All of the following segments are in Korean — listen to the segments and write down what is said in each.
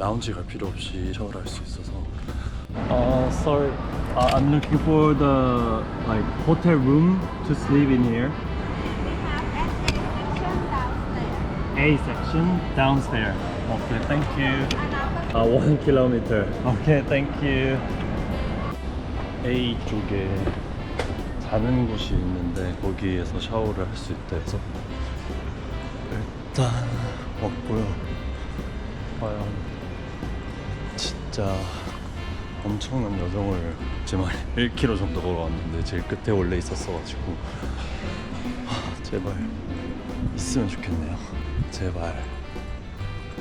라운지 갈 필요 없이 샤워를 할 수 있어서 Uh, sorry, uh, I'm looking for the like hotel room to sleep in here. A section downstairs. Okay, thank you. Uh, one kilometer. Okay, thank you. A 쪽에 자는 곳이 있는데 거기에서 샤워를 할 수 있다 해서 일단 왔고요. 과연 진짜 엄청난 여정을 지만 1km 정도 걸어왔는데 제일 끝에 원래 있었어가지고. 하, 제발 있으면 좋겠네요. 제발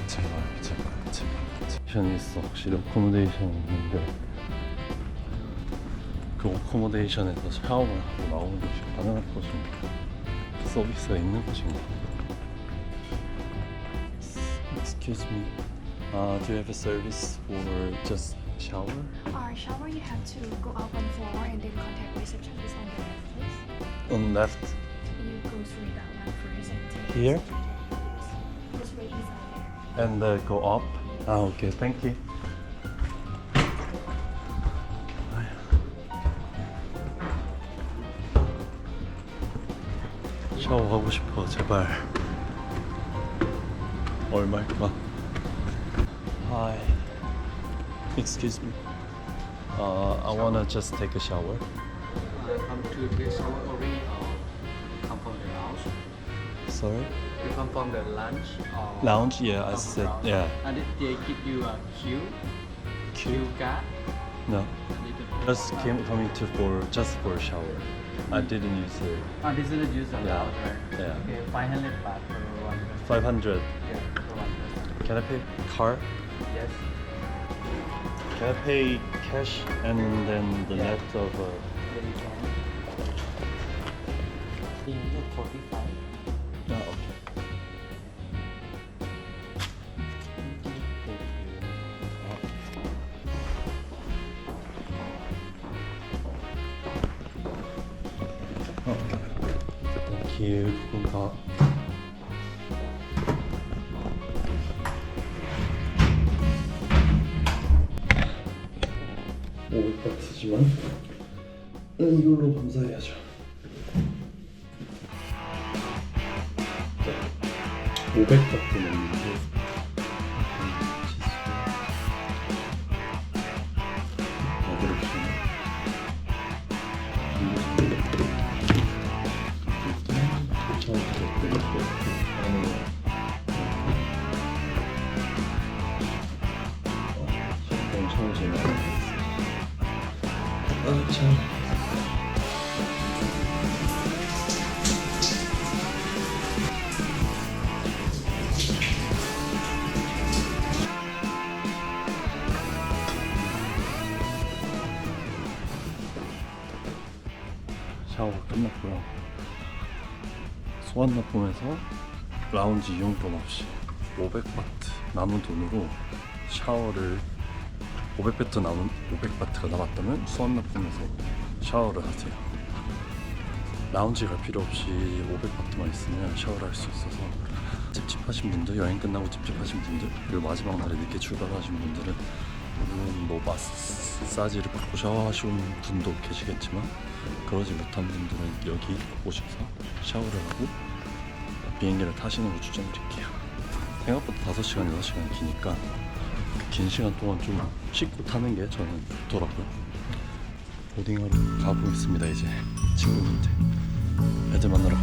제발 제발 제발 옵션이 있어. 확실히 어코모데이션 있는데. 그 어코모데이션에서 샤워를 하고 나오는 것이 가능할 것인가 서비스가 있는 것인가? Excuse me uh, Do you have a service for just shower? Our shower, you have to go up on floor and then contact reception is on the left, please. On left You go through that one first and take Here? reception. This way is on there. and uh, go up 아 오케이 thank you 샤워하고 싶어 제발 얼마일까 Hi Excuse me uh, I wanna just take a shower uh, come to this shower already or come from the lounge? Sorry You come from the lunch or Lounge yeah I said yeah And did they give you a queue? Queue card? No Just came coming to for just for a shower I mm. didn't use it ah, this is the use of Yeah. right? Yeah. Okay, 500 baht for one 500 Yeah, for one person. Can I pay card? Yes. Can I pay cash and then the Yeah. net of uh, Then you can. In the 45. no, okay. Thank you. 고맙다. 오 백박스지만 이걸로 감사해야죠. 500밖에 넘는데 어디로 주나? 아, 참. 샤워가 끝났고요. 소환 납품에서 라운지 이용권 없이 500바트 남은 돈으로 샤워를 500바트 남은 500바트가 남았다면 소환납품에서 샤워를 하세요. 라운지 갈 필요 없이 500바트만 있으면 샤워를 할 수 있어서 찝찝하신 분들 여행 끝나고 찝찝하신 분들 그리고 마지막 날에 늦게 출발하신 분들은 물론 뭐 마사지를 받고 샤워하시는 분도 계시겠지만 그러지 못한 분들은 여기 오셔서 샤워를 하고 비행기를 타시는 걸 추천드릴게요. 생각보다 5시간, 6시간 기니까 그 긴 시간 동안 좀 씻고 타는 게 저는 좋더라고요. 보딩하러 가고 있습니다, 이제 친구분들. 애들 만나러